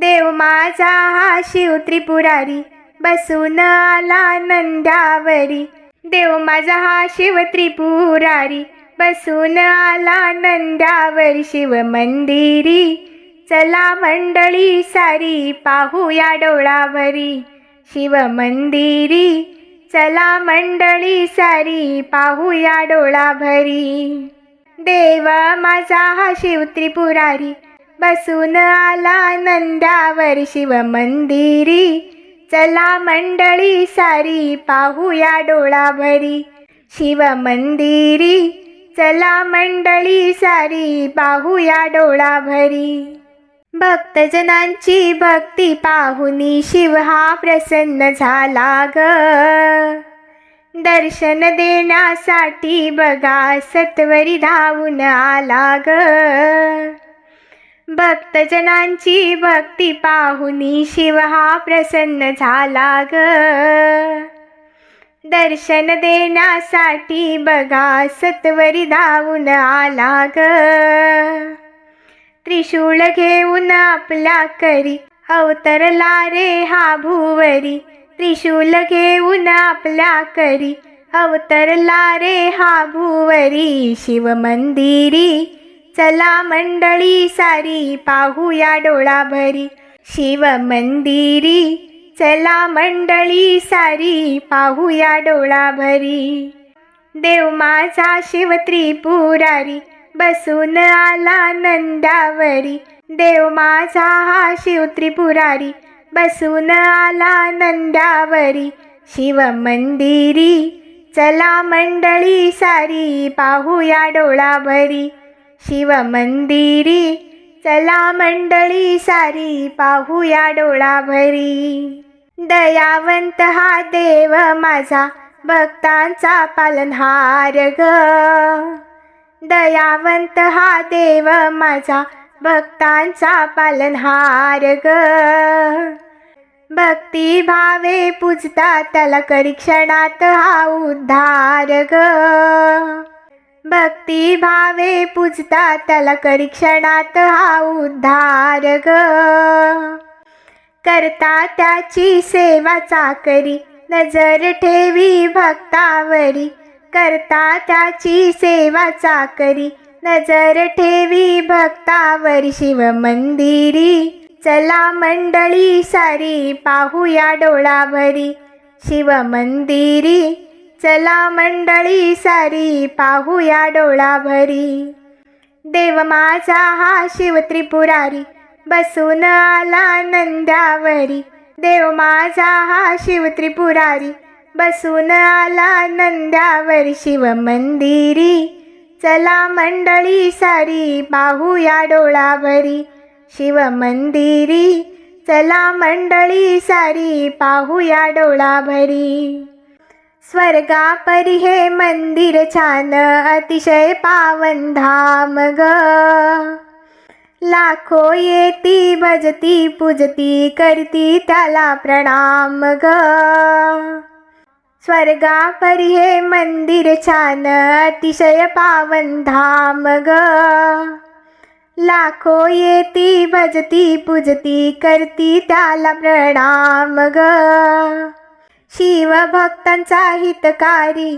देव माझा हा शिव त्रिपुरारी बसून आला नंद्यावरी. देव माझा हा शिव त्रिपुरारी बसून आला नंद्यावर. शिव मंदिरी चला मंडळी सारी पाहूया डोळावरी शिव मंदिरी चला मंडळी सारी पाहूया डोळाभरी देव माझा हा शिव त्रिपुरारी बसून आला नंदावर शिवमंदिरी. चला मंडळी सारी पाहूया डोळाभरी. शिवमंदिरी. चला मंडळी सारी पाहूया डोळाभरी. भक्तजनांची भक्ती पाहुनी शिव हा प्रसन्न झाला ग. दर्शन देण्यासाठी बघा सत्वरी धावून आला ग. भक्तजनांची भक्ती पाहुनी शिव हा प्रसन्न झाला ग. दर्शन देण्यासाठी बघा सत्वरी धावून आला ग. त्रिशूळ घेऊन आपल्या करी अवतरला रे हा भुवरी. त्रिशूल घेऊन आपल्या करी अवतरला रे हा भुवरी. शिव मंदिरी चला मंडळी सारी पाहूया डोळाभरी. शिव मंदिरी. चला मंडळी सारी पाहूया डोळाभरी. देव माझा शिव त्रिपुरारी बसून आला नंदावरी. देव माझा हा शिव त्रिपुरारी बसून आला नंदावरी. शिव मंदिरी. चला मंडळी सारी पाहूया डोळाभरी. शिव मंदिरी चला मंडळी सारी पाहूया डोळाभरी. दयावंत हा देव माझा भक्तांचा पालनहार ग. दयावंत हा देव माझा भक्तांचा पालनहार ग. भक्ती भावे पूजता त्याला करी क्षणात हा उद्धार ग. भक्ती भावे पूजता त्याला करी क्षणात हा उद्धार ग. करता त्याची सेवा चाकरी नजर ठेवी भक्तावरी. करता त्याची सेवा चाकरी नजर ठेवी भक्तावरी. शिव मंदिरी चला मंडळी सारी पाहूया डोळाभरी. शिव मंदिरी चला मंडळी सारी पाहूया डोळाभरी. देव माझा हा शिव त्रिपुरारी बसून आला नंद्यावरी. देव माझा हा शिव त्रिपुरारी बसून आला नंद्यावर शिव मंदिरी. चला मंडळी सारी पाहूया डोळाभरी शिव मंदिरी. चला मंडळी सारी पाहूया डोळाभरी. स्वर्गापरी हे मंदिर छान अतिशय पावन धाम ग. लाखो येती भजती पूजती करती त्याला प्रणाम ग. स्वर्गापरी हे मंदिर छान अतिशय पावन धाम ग. लाखो येती भजती पूजती करती त्याला प्रणाम ग. शिवभक्तांचा हितकारी.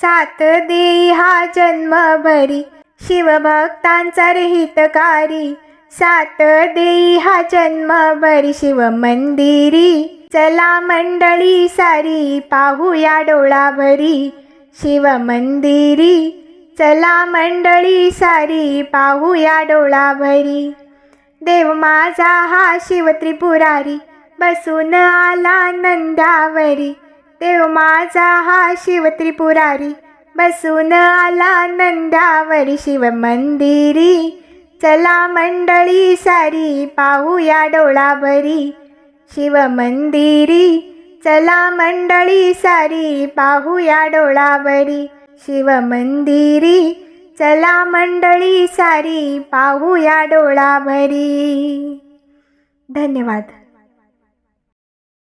साथ देई हा जन्म भरी शिवभक्तांचा रे हितकारी. सात देई हा जन्म भरी शिव मंदिरी चला मंडळी सारी पाहूया डोळाभरी. शिव मंदिरी चला मंडळी सारी पाहूया डोळाभरी. देव माझा हा शिव त्रिपुरारी बसून आला नंदावरी. देव माझा हा शिव त्रिपुरारी. बसून आला नंदावरी शिव मंदिरी. चला मंडळी सारी पाहूया डोळाभरी. शिव मंदिरी. चला मंडळी सारी पाहूया डोळाभरी. शिव मंदिरी. चला मंडळी सारी पाहूया डोळाभरी. धन्यवाद.